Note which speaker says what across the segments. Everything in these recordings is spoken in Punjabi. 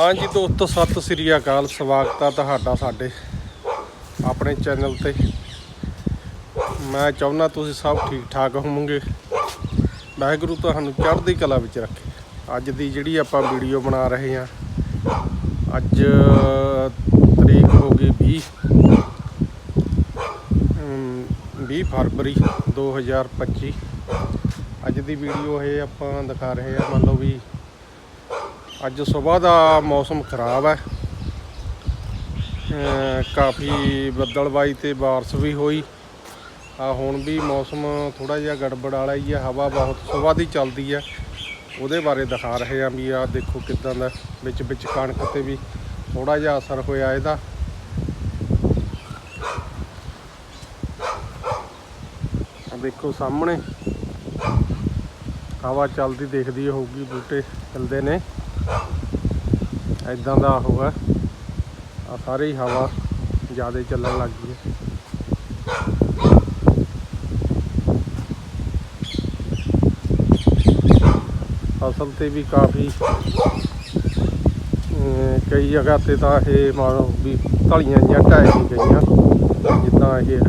Speaker 1: ਹਾਂਜੀ ਦੋਸਤੋ ਸਤਿ ਸ੍ਰੀ ਅਕਾਲ ਸਵਾਗਤ ਆ ਤੁਹਾਡਾ ਸਾਡੇ ਆਪਣੇ ਚੈਨਲ ਤੇ। ਮੈਂ ਚਾਹੁੰਦਾ ਤੁਸੀਂ ਸਭ ਠੀਕ ਠਾਕ ਹੋਵੋਗੇ। ਵਾਹਿਗੁਰੂ ਤੁਹਾਨੂੰ ਚੜ੍ਹਦੀ ਕਲਾ ਵਿੱਚ ਰੱਖੇ। ਅੱਜ ਦੀ ਜਿਹੜੀ ਆਪਾਂ ਵੀਡੀਓ ਬਣਾ ਰਹੇ ਹਾਂ ਅੱਜ ਤਰੀਕ ਹੋ ਗਈ 20 ਅਮ, 20 ਫਰਵਰੀ 2025 ਅੱਜ ਦੀ ਵੀਡੀਓ ਇਹ ਆਪਾਂ ਦਿਖਾ ਰਹੇ ਹਾਂ ਮੰਨ ਲਓ ਵੀ ਅੱਜ ਸਵੇਰ ਦਾ ਮੌਸਮ ਖਰਾਬ ਹੈ। ਕਾਫੀ ਬੱਦਲਬਾਈ ਤੇ ਬਾਰਿਸ਼ ਵੀ ਹੋਈ। ਆ ਹੁਣ ਵੀ ਮੌਸਮ ਥੋੜਾ ਜਿਹਾ ਗੜਬੜ ਵਾਲਾ ਹੀ ਹੈ ਹਵਾ ਬਹੁਤ ਸਵੇਰ ਦੀ ਚੱਲਦੀ ਹੈ ਉਹਦੇ ਬਾਰੇ ਦਿਖਾ ਰਹੇ ਆ ਵੀ ਆ ਦੇਖੋ ਕਿਦਾਂ ਦਾ ਵਿੱਚ ਵਿੱਚ ਕਣਕ ਤੇ ਵੀ ਥੋੜਾ ਜਿਹਾ ਅਸਰ ਹੋਇਆ ਇਹਦਾ। ਆ ਦੇਖੋ ਸਾਹਮਣੇ। ਹਵਾ ਚੱਲਦੀ ਦੇਖਦੀ ਹੋਊਗੀ ਬੂਟੇ ਚੱਲਦੇ ਨੇ। ਐਦਾਂ ਦਾ ਉਹ ਹੈ। ਆ ਸਾਰੇ ਹੀ ਹਵਾ ਜ਼ਿਆਦਾ ਚੱਲਣ ਲੱਗ ਗਈ ਹੈ। ਫਸਲ ਤੇ ਵੀ ਕਾਫੀ ਕਈ ਜਗ੍ਹਾ ਤੇ ਤਾਂ ਇਹ ਮਾਰੋ ਵੀ ਢਲੀਆਂ ਜਾਂ ਢਾਈ ਨਹੀਂ ਗਈਆਂ। ਜਿੱਦਾਂ ਇਹ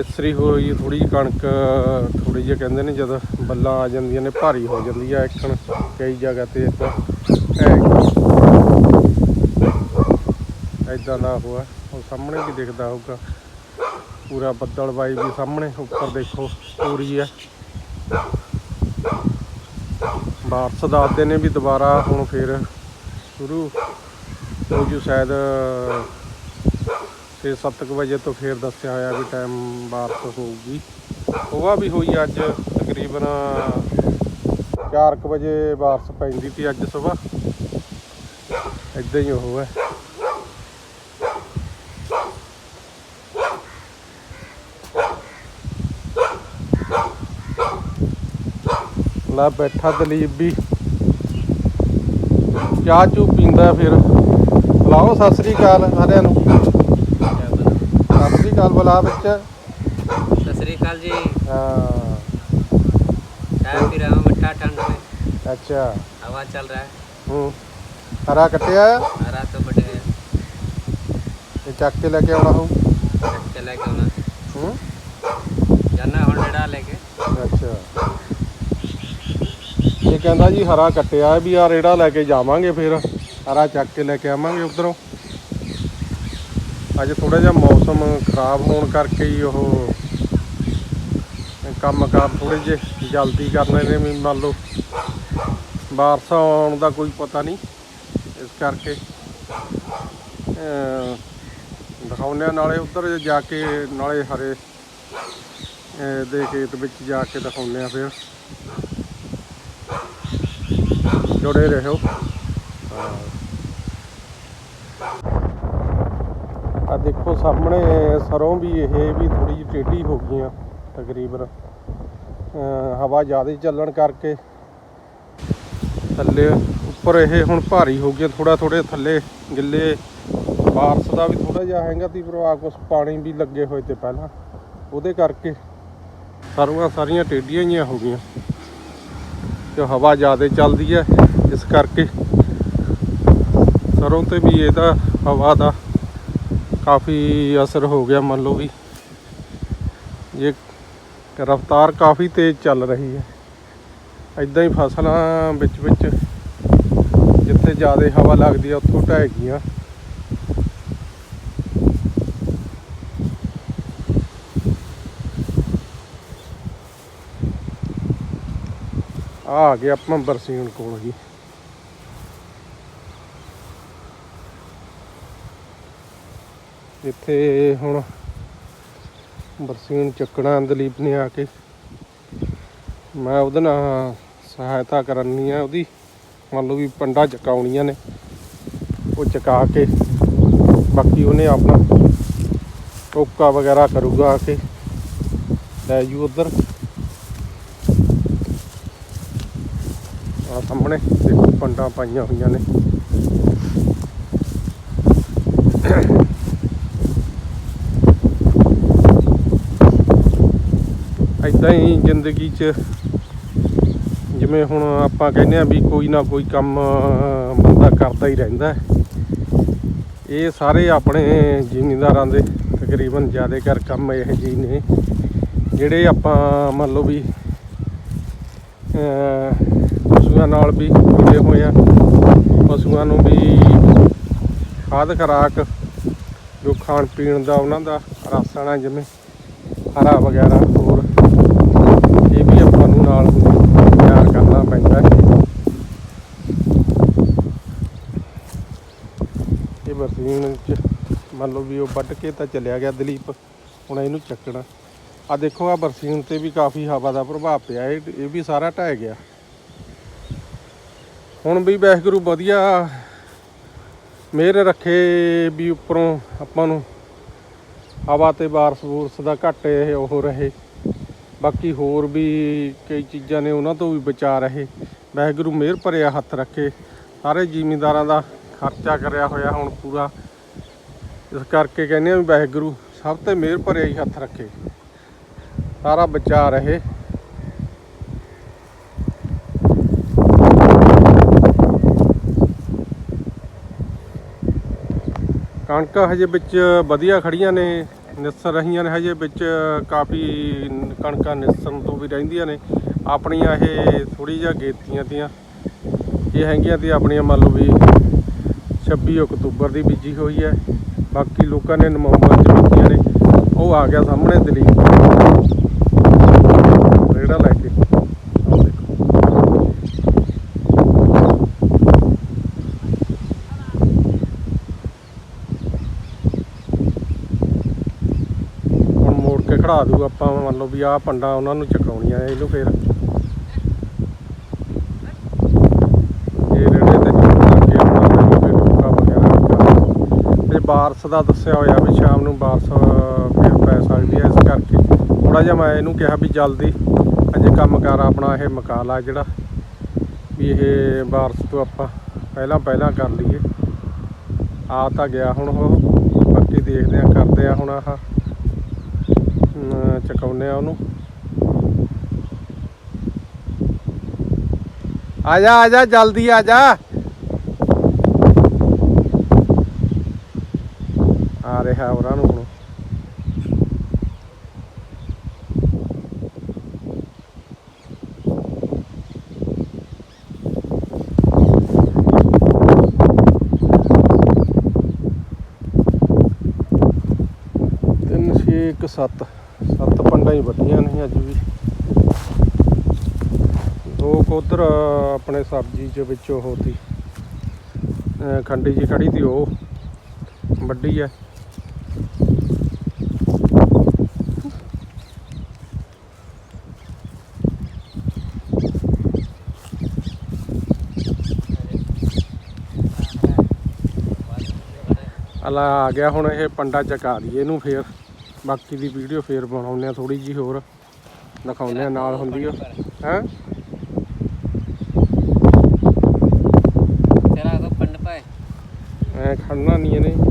Speaker 1: ਹੈ ਹੋਈ ਥੋੜੀ ਜਿਹੀ ਕਣਕ ਥੋੜੀ ਜਿਹੀ ਕਹਿੰਦੇ ਨੇ ਜਦ ਬੱਲਾਂ ਆ ਜਾਂਦੀਆਂ ਨੇ, ਭਾਰੀ ਹੋ ਜਾਂਦੀ ਆ ਇੱਕਣ, ਕਈ ਜਗ੍ਹਾ ਤੇ ਇਦਾਂ ਇਦਾਂ ਦਾ ਹੋਇਆ ਉਹ ਸਾਹਮਣੇ ਵੀ ਦਿਖਦਾ ਹੋਊਗਾ। ਪੂਰਾ ਬੱਦਲ ਬਾਈ ਵੀ ਸਾਹਮਣੇ, ਉੱਪਰ ਦੇਖੋ, ਪੂਰੀ ਹੈ ਬਾਰਿਸ਼ ਦੱਸਦੇ ਨੇ ਵੀ ਦੁਬਾਰਾ ਹੁਣ ਫੇਰ ਸ਼ੁਰੂ। ਹੋ ਜੂ ਸ਼ਾਇਦ 6-7 ਵਜੇ ਤੋਂ ਫੇਰ ਦੱਸਿਆ ਹੋਇਆ ਵੀ ਟਾਈਮ ਬਾਰਿਸ਼ ਹੋਊਗੀ। ਉਹਵਾ ਵੀ ਹੋਈ ਅੱਜ ਤਕਰੀਬਨ 4 ਵਜੇ ਬਾਰਿਸ਼ ਪੈਂਦੀ ਸੀ ਅੱਜ ਸਵੇਰ ਇਦਾਂ ਹੀ ਉਹ ਹੈ। ਲਾ ਬੈਠਾ ਦਲੀਪ ਵੀ। ਚਾਹ ਚੂ ਪੀਂਦਾ ਫਿਰ। ਲਾਓ ਸਤਿ ਸ੍ਰੀ ਅਕਾਲ ਸਾਰਿਆਂ ਨੂੰ। ਅਕਾਲ ਬੁਲਾ ਵਿੱਚ
Speaker 2: सत श्रीकाल जी
Speaker 1: ਹਾਂ
Speaker 2: चाय पी रहा हूँ मिठा ठंड में
Speaker 1: ਅੱਛਾ
Speaker 2: हवा चल रहा है
Speaker 1: ਹੂੰ ਹਰਾ ਕੱਟਿਆ ਆ
Speaker 2: हरा तो बड़े
Speaker 1: ਇਹ ਚੱਕ ਕੇ ਲੈ ਕੇ ਆਉਣਾ ਹੋਊ
Speaker 2: चला क्यों ना
Speaker 1: ਹੂੰ
Speaker 2: जाना होंडेड़ा लेके
Speaker 1: ਅੱਛਾ ਇਹ ਕਹਿੰਦਾ ਜੀ ਹਰਾ ਕੱਟਿਆ ਵੀ ਆ ਰੇੜਾ ਲੈ ਕੇ ਜਾਵਾਂਗੇ ਫਿਰ ਹਰਾ ਚੱਕ ਕੇ ਲੈ ਕੇ ਆਵਾਂਗੇ ਉਧਰੋਂ ਅੱਜ ਥੋੜਾ ਜਿਹਾ ਮੌਸਮ ਖਰਾਬ ਹੋਣ ਕਰਕੇ ਹੀ ਉਹ ਕੰਮ ਕਾਰ ਥੋੜੇ ਜਿਹੇ ਜਲਦੀ ਕਰਨੇ ਨੇ ਵੀ ਮੰਨ ਲਓ। ਬਾਰਿਸ਼ ਆਉਣ ਦਾ ਕੋਈ ਪਤਾ ਨਹੀਂ, ਇਸ ਕਰਕੇ ਅਮ ਦਿਖਾਉਂਦੇ ਆ ਨਾਲੇ ਉੱਧਰ ਜਾ ਕੇ ਨਾਲੇ ਹਰੇ, ਅਹ, ਦੇ ਖੇਤ ਵਿੱਚ ਜਾ ਕੇ ਦਿਖਾਉਂਦੇ ਆ ਫਿਰ। ਜੁੜੇ ਰਹੋ। ਆ ਦੇਖੋ ਸਾਹਮਣੇ ਸਰੋਂ ਵੀ ਇਹ ਵੀ ਥੋੜੀ ਜਿਹੀ ਟੇਢੀ ਹੋ ਗਈਆਂ ਤਕਰੀਬਨ। ਹਵਾ ਜ਼ਿਆਦਾ ਚੱਲਣ ਕਰਕੇ ਥੱਲੇ ਉੱਪਰ ਇਹ ਹੁਣ ਭਾਰੀ ਹੋ ਗਈਆਂ ਥੋੜਾ ਥੋੜੇ ਥੱਲੇ ਗਿੱਲੇ। ਬਾਰਸ਼ ਦਾ ਵੀ ਥੋੜਾ ਜਿਹਾ ਹੈਗਾ ਤੀ ਪ੍ਰਭਾਵ ਕੁਛ ਪਾਣੀ ਵੀ ਲੱਗੇ ਹੋਏ ਤੇ ਪਹਿਲਾਂ। ਉਹਦੇ ਕਰਕੇ ਸਰੋਂ ਸਾਰੀਆਂ ਟੇਢੀਆਂ ਜਿਹੀਆਂ ਹੋ ਗਈਆਂ। ਤੇ ਹਵਾ ਜ਼ਿਆਦਾ ਚੱਲਦੀ ਹੈ, ਇਸ ਕਰਕੇ ਸਰੋਂ ਤੇ ਵੀ ਇਹਦਾ ਹਵਾ ਦਾ ਕਾਫੀ ਅਸਰ ਹੋ ਗਿਆ ਮੰਨ ਲਓ ਵੀ। ਜੇ ਰਫ਼ਤਾਰ ਕਾਫੀ ਤੇਜ਼ ਚੱਲ ਰਹੀ ਹੈ। ਇਦਾਂ ਹੀ ਫਸਲਾਂ ਵਿੱਚ ਵਿੱਚ ਜਿੱਥੇ ਜ਼ਿਆਦਾ ਹਵਾ ਲੱਗਦੀ ਆ, ਉੱਥੋਂ ਢਹਿ ਗਈਆਂ। ਆ ਆ ਗਏ ਆਪਾਂ ਬਰਸੀਨ ਕੋਲ ਜੀ। ਇੱਥੇ ਹੁਣ ਬਰਸੀਨ ਚੱਕਣਾ ਦਲੀਪ ਨੇ ਆ ਕੇ। ਮੈਂ ਉਹਦੇ ਨਾਲ ਸਹਾਇਤਾ ਕਰਨੀ ਆ ਉਹਦੀ। ਮੰਨ ਲਓ ਵੀ ਪੰਡਾ ਚਕਾਉਣੀਆਂ ਨੇ। ਉਹ ਚਕਾ ਕੇ ਬਾਕੀ ਉਹਨੇ ਆਪਣਾ ਟੋਕਾ ਵਗੈਰਾ ਕਰੂਗਾ ਆ ਕੇ। ਲੈ ਜੂ ਉਧਰ। ਆ ਸਾਹਮਣੇ ਦੇਖੋ ਪੰਡਾਂ ਪਾਈਆਂ ਹੋਈਆਂ ਨੇ। ਇਦਾਂ ਹੀ ਜ਼ਿੰਦਗੀ 'ਚ ਜਿਵੇਂ ਹੁਣ ਆਪਾਂ ਕਹਿੰਦੇ ਆ ਵੀ ਕੋਈ ਨਾ ਕੋਈ ਕੰਮ ਬੰਦਾ ਕਰਦਾ ਹੀ ਰਹਿੰਦਾ ਇਹ ਸਾਰੇ ਆਪਣੇ ਜ਼ਿਮੀਂਦਾਰਾਂ ਦੇ ਤਕਰੀਬਨ ਜ਼ਿਆਦਾ ਕਰ ਕੰਮ ਇਹ ਜੀ ਨੇ, ਜਿਹੜੇ ਆਪਾਂ ਮੰਨ ਲਓ ਵੀ ਪਸ਼ੂਆਂ ਨਾਲ ਵੀ ਜੁੜੇ ਹੋਏ ਆ। ਪਸ਼ੂਆਂ ਨੂੰ ਵੀ ਖਾਦ ਖੁਰਾਕ, ਜੋ ਖਾਣ ਪੀਣ ਦਾ ਉਹਨਾਂ ਦਾ ਰਾਸ਼ਨ ਆ ਜਿਵੇਂ ਹਰਾ ਵਗੈਰਾ, ਹੋਰ ਇਹ ਵੀ ਆਪਾਂ ਨੂੰ ਨਾਲ ਤਿਆਰ ਕਰਨਾ ਪੈਂਦਾ ਇਹ ਬਰਸੀਨ ਚ ਮੰਨ ਲਓ ਵੀ ਉਹ ਵੱਢ ਕੇ ਤਾਂ ਚਲਿਆ ਗਿਆ ਦਲੀਪ, ਹੁਣ ਇਹਨੂੰ ਚੱਕਣਾ। ਆ ਦੇਖੋ ਆ ਬਰਸੀਨ ਤੇ ਵੀ ਕਾਫੀ ਹਵਾ ਦਾ ਪ੍ਰਭਾਵ ਪਿਆ, ਇਹ ਇਹ ਵੀ ਸਾਰਾ ਢਹਿ ਗਿਆ। ਹੁਣ ਵੀ ਵਾਹਿਗੁਰੂ ਵਧੀਆ ਮਿਹਰ ਰੱਖੇ ਵੀ ਉੱਪਰੋਂ ਆਪਾਂ ਨੂੰ। ਹਵਾ ਤੇ ਬਾਰਸ ਬੂਰਸ ਦਾ ਘੱਟ ਇਹ ਉਹ ਰਹੇ। ਬਾਕੀ ਹੋਰ ਵੀ ਕਈ ਚੀਜ਼ਾਂ ਨੇ ਉਹਨਾਂ ਤੋਂ ਵੀ ਬਚਾ ਰਹੇ। ਵਾਹਿਗੁਰੂ ਮਿਹਰ ਭਰਿਆ ਹੱਥ ਰੱਖੇ। ਸਾਰੇ ਜ਼ਿਮੀਂਦਾਰਾਂ ਦਾ ਖਰਚਾ ਕਰਿਆ ਹੋਇਆ ਹੁਣ ਪੂਰਾ। ਇਸ ਕਰਕੇ ਕਹਿੰਦੇ ਆ ਵੀ ਵਾਹਿਗੁਰੂ ਸਭ ਤੇ ਮਿਹਰ ਭਰਿਆ ਹੀ ਹੱਥ ਰੱਖੇ। ਸਾਰਾ ਬਚਾ ਰਹੇ। ਕਣਕਾਂ ਹਜੇ ਵਿੱਚ ਵਧੀਆ ਖੜੀਆਂ ਨੇ। ਨਿਸਰ ਰਹੀਆਂ ਨੇ ਹਜੇ, ਵਿੱਚ ਕਾਫੀ ਕਣਕਾਂ ਨਿਸਰਨ ਤੋਂ ਵੀ ਰਹਿੰਦੀਆਂ ਨੇ। ਆਪਣੀਆਂ ਇਹ ਥੋੜੀ ਜਿਹਾ ਗੇਤੀਆਂ ਤੀਆਂ ਇਹ ਹੈਗੀਆਂ ਤੇ ਆਪਣੀਆਂ ਮੰਨ ਲਓ ਵੀ 26 ਅਕਤੂਬਰ ਦੀ ਬੀਜੀ ਹੋਈ ਹੈ। ਬਾਕੀ ਲੋਕਾਂ ਨੇ ਨਵੰਬਰ ਚ ਬੀਜੀਆਂ ਨੇ, ਉਹ ਆ ਗਿਆ ਸਾਹਮਣੇ ਦਲੀਪ ਰੇੜਾ ਲੈ ਕੇ ਆਹ ਦੇਖੋ ਹੁਣ ਮੋੜ ਕੇ ਖੜਾ ਦੂ, ਆਪਾਂ ਮੰਨ ਲਓ ਵੀ ਆਹ ਪੰਡਾ ਉਹਨਾਂ ਨੂੰ ਚਕਾਉਣੀਆਂ ਇਹਨੂੰ ਫੇਰ। ਫਿਰ ਟੋਕਾ ਬਾਰਸ ਦਾ ਦੱਸਿਆ ਹੋਇਆ ਵੀ ਸ਼ਾਮ ਨੂੰ ਬਾਰਸ, ਫਿਰ ਪੈ ਸਕਦੀ ਹੈ ਇਸ ਕਰਕੇ। ਥੋੜਾ ਜਿਹਾ ਮੈਂ ਇਹਨੂੰ ਕਿਹਾ ਵੀ ਜਲਦੀ ਅਜੇ ਕੰਮ ਕਰ ਆਪਣਾ ਇਹ ਮਕਾਲਾ ਜਿਹੜਾ, ਵੀ ਇਹ ਬਾਰਸ ਤੋਂ ਆਪਾਂ ਪਹਿਲਾਂ ਪਹਿਲਾਂ ਕਰ ਲਈਏ। ਆ ਤਾਂ ਗਿਆ ਹੁਣ ਉਹ, ਬਾਕੀ ਦੇਖਦੇ ਆ, ਕਰਦੇ ਆ ਹੁਣ ਆਹ ਅਮ, ਚੁਕਾਉਂਦੇ ਆ ਉਹਨੂੰ। ਆ ਜਾ ਆ ਜਾ ਜਲਦੀ ਆ ਜਾ। ਆ ਰਿਹਾ ਉਹਨਾਂ ਨੂੰ ਹੁਣ। ਤਿੰਨ ਛੇ ਇੱਕ ਸੱਤ। ਸੱਤ ਪੰਡਾਂ ਹੀ ਵੱਡੀਆਂ ਨੇ ਅੱਜ ਵੀ। ਦੋ ਕੁ ਉੱਧਰ ਆਪਣੇ ਸਬਜ਼ੀ ਚ ਵਿੱਚ ਉਹ ਤੀ ਖੰਡੀ ਜੀ ਖੜੀ ਤੀ ਉਹ ਵੱਡੀ ਹੈ ਅਲਾ ਆ ਗਿਆ ਹੁਣ ਇਹ ਪੰਡਾ ਚਕਾ ਦਈਏ ਇਹਨੂੰ ਫੇਰ। ਬਾਕੀ ਦੀ ਵੀਡੀਓ ਫੇਰ ਬਣਾਉਂਦੇ ਆ ਥੋੜੀ ਜੀ ਹੋਰ। ਦਿਖਾਉਂਦੇ ਆ ਨਾਲ ਹੁੰਦੀ ਆ। ਹੈ?
Speaker 2: ਤੇਰਾ ਤਾਂ ਪੰਡ ਪਾਏ
Speaker 1: ਐ ਖੜਨਾ ਨਹੀਂ ਇਹਨੇ।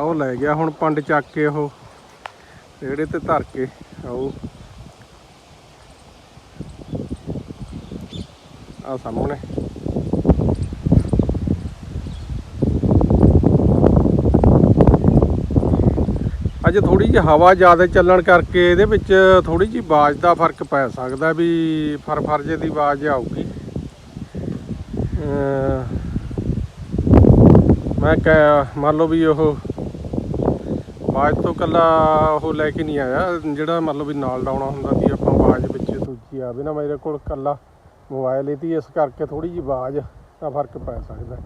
Speaker 1: ਉਹ ਲੈ ਗਿਆ, ਹੁਣ ਪੰਡ ਚੱਕ ਕੇ ਉਹ ਰੇੜੇ ਤੇ ਧਰ ਕੇ ਆਓ ਆ ਸਾਹਮਣੇ। ਅੱਜ ਥੋੜੀ ਜਿਹੀ ਹਵਾ ਜ਼ਿਆਦਾ ਚੱਲਣ ਕਰਕੇ ਇਹਦੇ ਵਿੱਚ ਥੋੜੀ ਜਿਹੀ ਆਵਾਜ਼ ਦਾ ਫ਼ਰਕ ਪੈ ਸਕਦਾ ਵੀ ਫਰ ਫਰਜੇ ਦੀ ਆਵਾਜ਼ ਆਊਗੀ। ਮੈਂ ਕਹਿ, ਮੰਨ ਲਓ ਵੀ ਉਹ ਬਾਜ ਤੋਂ ਕੱਲਾ ਉਹ ਲੈ ਕੇ ਨਹੀਂ ਆਇਆ। ਜਿਹੜਾ ਮਤਲਬ ਵੀ ਨਾਲ ਲਾਉਣਾ ਹੁੰਦਾ ਸੀ ਆਪਾਂ ਬਾਜ ਵਿੱਚ ਦੂਜੀ ਆਵੇ ਨਾ ਮੇਰੇ ਕੋਲ ਕੱਲਾ ਮੋਬਾਈਲ ਹੀ ਇਸ ਕਰਕੇ ਥੋੜੀ ਜੀ ਬਾਜ ਦਾ ਫ਼ਰਕ ਪੈ ਸਕਦਾ।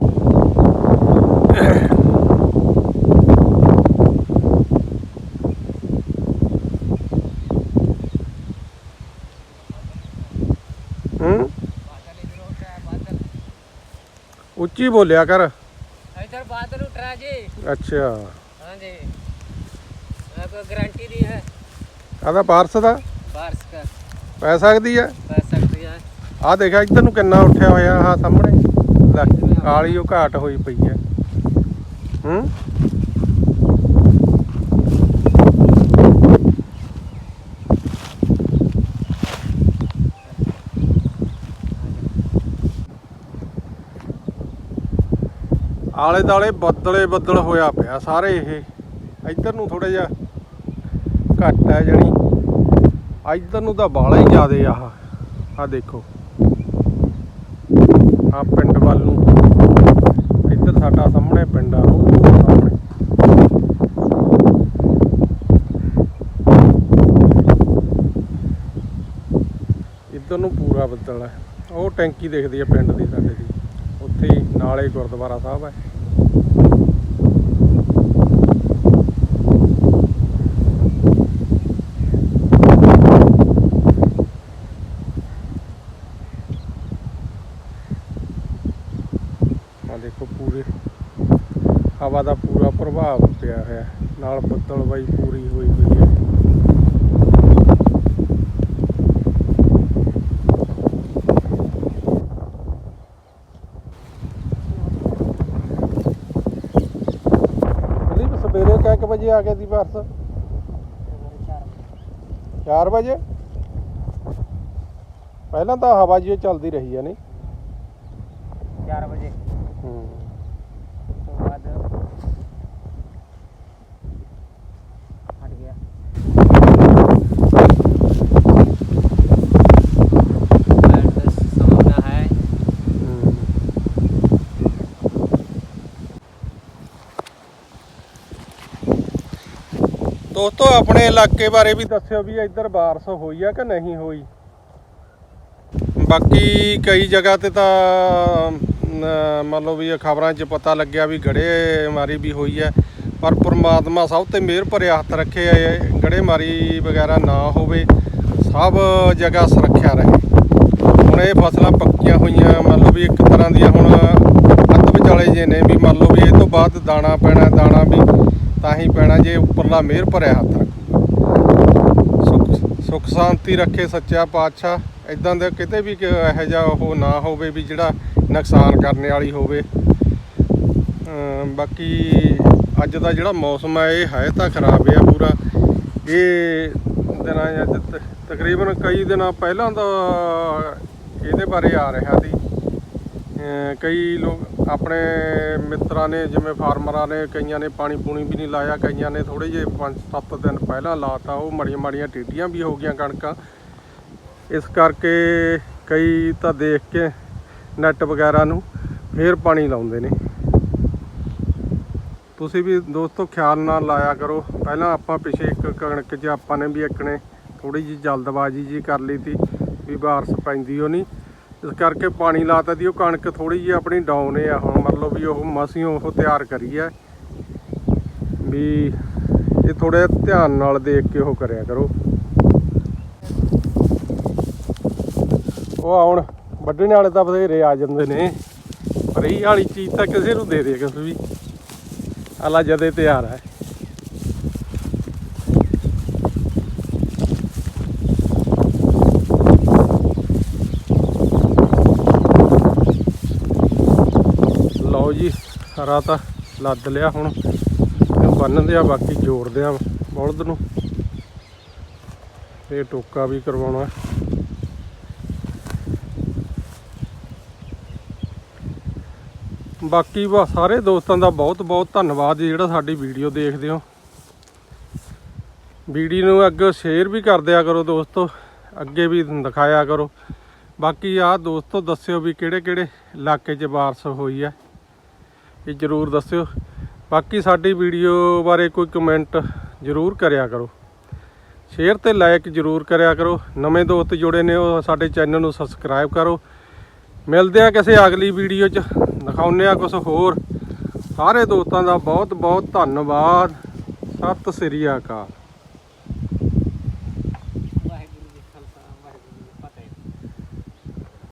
Speaker 1: ਉੱਚੀ ਬੋਲਿਆ ਕਰ।
Speaker 2: ਇਧਰ ਬਾਦਲ ਉਠ ਜੀ
Speaker 1: ਅੱਛਾ।
Speaker 2: ਹਾਂ गारंटी दी है
Speaker 1: ਆਦਾ ਪਾਰਸ ਦਾ
Speaker 2: बारिश का
Speaker 1: ਪੈ ਸਕਦੀ ਹੈ
Speaker 2: पै सकती
Speaker 1: ਆ ਦੇਖਿਆ ਇੱਧਰ ਨੂੰ ਕਿੰਨਾ ਉੱਠਿਆ ਹੋਇਆ ਆ ਸਾਹਮਣੇ ਲੈ, ਕਾਲੀ ਉਹ ਘਾਟ ਹੋਈ ਪਈ ਹੈ ਹੂੰ ਆਲੇ ਦਾਲੇ ਬੱਦਲੇ ਬੱਦਲ ਹੋਇਆ ਪਿਆ ਸਾਰੇ ਇਹ ਇੱਧਰ ਨੂੰ ਥੋੜਾ ਜਿਹਾ ਘੱਟ ਹੈ ਜਣੀ ਇੱਧਰ ਨੂੰ ਤਾਂ ਬਾਲਾ ਹੀ ਜ਼ਿਆਦੇ ਆਹ। ਆ ਦੇਖੋ। ਆ ਪਿੰਡ ਵੱਲ ਨੂੰ। ਇੱਧਰ ਸਾਡਾ ਸਾਹਮਣੇ ਪਿੰਡ ਆ, ਉਹ ਸਾਹਮਣੇ। ਇੱਧਰ ਨੂੰ ਪੂਰਾ ਬੱਦਲ ਹੈ। ਉਹ ਟੈਂਕੀ ਦਿਖਦੀ ਹੈ ਪਿੰਡ ਦੀ ਸਾਡੇ ਦੀ। ਉੱਥੇ ਹੀ ਨਾਲੇ ਗੁਰਦੁਆਰਾ ਸਾਹਿਬ ਹੈ। ਆ ਦੇਖੋ ਪੂਰੇ, ਹਵਾ ਦਾ ਪੂਰਾ ਪ੍ਰਭਾਵ ਪਿਆ ਹੋਇਆ ਨਾਲ ਬੱਦਲ ਬਾਈ ਪੂਰੀ ਹੋਈ ਹੋਈ ਹੈ। ਸਵੇਰੇ ਕਿੰਨੇ ਕੁ ਵਜੇ ਆ ਗਏ ਸੀ ਬੱਸ 4 ਵਜੇ। ਪਹਿਲਾਂ ਤਾਂ ਹਵਾ ਜੀ ਚੱਲਦੀ ਰਹੀ ਹੈ, ਨਹੀਂ?
Speaker 2: 4 ਵਜੇ।
Speaker 1: ਹੂੰ।
Speaker 2: ਤੋਂ ਬਾਅਦ ਹਟ ਗਿਆ। ਐਡ ਸਮਾਂ ਹੈ।
Speaker 1: ਦੋਸਤੋ ਆਪਣੇ ਇਲਾਕੇ ਬਾਰੇ ਵੀ ਦੱਸਿਓ ਵੀ ਇੱਧਰ ਬਾਰਿਸ਼ ਹੋਈ ਆ ਕਿ ਨਹੀਂ ਹੋਈ? ਬਾਕੀ ਕਈ ਜਗ੍ਹਾ ਤੇ ਤਾਂ ਮੰਨ ਲਓ ਵੀ ਖਬਰਾਂ 'ਚ ਪਤਾ ਲੱਗਿਆ ਵੀ ਗੜੇ ਮਾਰੀ ਵੀ ਹੋਈ ਹੈ, ਪਰ ਪ੍ਰਮਾਤਮਾ ਸਭ ਤੇ ਮਿਹਰ ਭਰਿਆ ਹੱਥ ਰੱਖੇ ਗੜੇ ਮਾਰੀ ਵਗੈਰਾ ਨਾ ਹੋਵੇ, ਸਭ ਜਗ੍ਹਾ ਸੁਰੱਖਿਆ ਰਹੇ। ਹੁਣ ਇਹ ਫਸਲਾਂ ਪੱਕੀਆਂ ਹੋਈਆਂ, ਮੰਨ ਲਓ ਵੀ ਇੱਕ ਤਰ੍ਹਾਂ ਦੀਆਂ ਹੁਣ ਅੱਧ ਵਿਚਾਲੇ ਜੇ ਨੇ, ਵੀ ਮੰਨ ਲਓ ਵੀ ਇਹ ਤੋਂ ਬਾਅਦ ਦਾਣਾ ਪੈਣਾ, ਦਾਣਾ ਵੀ ਤਾਂ ਹੀ ਪੈਣਾ, ਜੇ ਉੱਪਰਲਾ ਮਿਹਰ ਭਰਿਆ ਹੱਥ ਰੱਖੂਗਾ ਸੁਖ ਸੁਖ ਸ਼ਾਂਤੀ ਰੱਖੇ ਸੱਚਾ ਪਾਤਸ਼ਾਹ ਇਦਾਂ ਦੇ ਕਿਤੇ ਵੀ ਇਹੋ ਜਿਹਾ ਉਹ ਨਾ ਹੋਵੇ ਵੀ ਜਿਹੜਾ ਨੁਕਸਾਨ ਕਰਨ ਵਾਲੀ ਹੋਵੇ। ਬਾਕੀ ਅੱਜ ਦਾ ਜਿਹੜਾ ਮੌਸਮ ਹੈ ਇਹ ਹੈ ਤਾਂ ਖਰਾਬ ਆ ਪੂਰਾ। ਇਹ ਦਿਨਾਂ ਅੱਜ ਤਕਰੀਬਨ ਕਈ ਦਿਨਾਂ ਪਹਿਲਾਂ ਦਾ ਇਹਦੇ ਬਾਰੇ ਆ ਰਿਹਾ ਸੀ। ਕਈ ਲੋਕ ਆਪਣੇ ਮਿੱਤਰਾਂ ਨੇ, ਜਿਵੇਂ ਫਾਰਮਰਾਂ ਨੇ, ਕਈਆਂ ਨੇ ਪਾਣੀ ਪੂਣੀ ਵੀ ਨਹੀਂ ਲਾਇਆ, ਕਈਆਂ ਨੇ ਥੋੜੇ ਜਿਹੇ 5-7 ਦਿਨ ਪਹਿਲਾਂ ਲਾਤਾ, ਉਹ ਮੜੀਆਂ ਮੜੀਆਂ ਟੀਟੀਆਂ ਵੀ ਹੋ ਗਈਆਂ ਕਣਕਾਂ। ਇਸ ਕਰਕੇ ਕਈ ਤਾਂ ਦੇਖ ਕੇ ਨੈਟ ਵਗੈਰਾ ਨੂੰ ਫੇਰ ਪਾਣੀ ਲਾਉਂਦੇ ਨੇ। ਤੁਸੀਂ ਵੀ ਦੋਸਤੋ ਖਿਆਲ ਨਾਲ ਲਾਇਆ ਕਰੋ। ਪਹਿਲਾਂ ਆਪਾਂ ਪਿਛੇ ਇੱਕ ਕਣਕ 'ਚ ਆਪਾਂ ਨੇ ਵੀ ਇੱਕ ਨੇ ਥੋੜੀ ਜਿਹੀ ਜਲਦਬਾਜ਼ੀ ਜੀ ਕਰ ਲਈ ਤੀ ਵੀ ਬਾਰਸ਼ ਪੈਂਦੀ ਉਹ ਨਹੀਂ ਇਸ ਕਰਕੇ ਪਾਣੀ ਲਾਤਾ ਦੀ ਉਹ ਕਣਕ ਥੋੜੀ ਜਿਹੀ ਆਪਣੀ ਡਾਊਨ ਆ। ਹੁਣ ਮਤਲਬ ਵੀ ਉਹ ਮਸੀਂ ਉਹ ਤਿਆਰ ਕਰੀ ਹੈ ਵੀ ਇਹ ਥੋੜੇ ਧਿਆਨ ਨਾਲ ਦੇਖ ਕੇ ਉਹ ਕਰਿਆ ਕਰੋ। ਉਹ ਆਉਣ। ਵੱਢਣ ਵਾਲੇ ਤਾਂ ਬਥੇਰੇ ਆ ਜਾਂਦੇ ਨੇ। ਪਰ ਇਹ ਵਾਲੀ ਚੀਜ਼ ਤਾਂ ਕਿਸੇ ਨੂੰ ਦੇ ਦੇ, ਕਿਸੇ ਵੀ। ਆਲਾ ਜਦੇ ਤਿਆਰ ਹੈ। ਲਓ ਜੀ, ਹਰਾ ਤਾਂ ਲੱਦ ਲਿਆ ਹੁਣ। ਇਹਨੂੰ ਬੰਨਦੇ ਆ, ਬਾਕੀ ਜੋੜਦੇ ਆ ਬਲਦ ਨੂੰ। ਇਹ ਟੋਕਾ ਵੀ ਕਰਵਾਉਣਾ। ਬਾਕੀ ਵਾ ਸਾਰੇ ਦੋਸਤਾਂ ਦਾ ਬਹੁਤ ਬਹੁਤ ਧੰਨਵਾਦ ਜੀ, ਜਿਹੜਾ ਸਾਡੀ ਵੀਡੀਓ ਦੇਖਦੇ ਹੋ। ਵੀਡੀਓ ਨੂੰ ਅੱਗੇ ਸ਼ੇਅਰ ਵੀ ਕਰ ਦਿਆ ਕਰੋ ਦੋਸਤੋ, ਅੱਗੇ ਵੀ ਦਿਖਾਇਆ ਕਰੋ। ਬਾਕੀ ਆ ਦੋਸਤੋ, ਦੱਸਿਓ ਵੀ ਕਿਹੜੇ ਕਿਹੜੇ ਇਲਾਕੇ 'ਚ ਬਾਰਿਸ਼ ਹੋਈ ਹੈ ਇਹ ਜਰੂਰ ਦੱਸਿਓ। ਬਾਕੀ ਸਾਡੀ ਵੀਡੀਓ ਬਾਰੇ ਕੋਈ ਕਮੈਂਟ ਜਰੂਰ ਕਰਿਆ ਕਰੋ। ਸ਼ੇਅਰ ਤੇ ਲਾਈਕ ਜਰੂਰ ਕਰਿਆ ਕਰੋ। ਨਵੇਂ ਦੋਸਤ ਜੁੜੇ ਨੇ ਉਹ ਸਾਡੇ ਚੈਨਲ ਨੂੰ ਸਬਸਕ੍ਰਾਈਬ ਕਰੋ। ਮਿਲਦੇ ਆ ਕਿਸੇ ਅਗਲੀ ਵੀਡੀਓ 'ਚ। ਦਿਖਾਉਂਦੇ ਆ ਕੁਝ ਹੋਰ। ਸਾਰੇ ਦੋਸਤਾਂ ਦਾ ਬਹੁਤ ਬਹੁਤ ਧੰਨਵਾਦ। ਸਤਿ ਸ੍ਰੀ ਅਕਾਲ।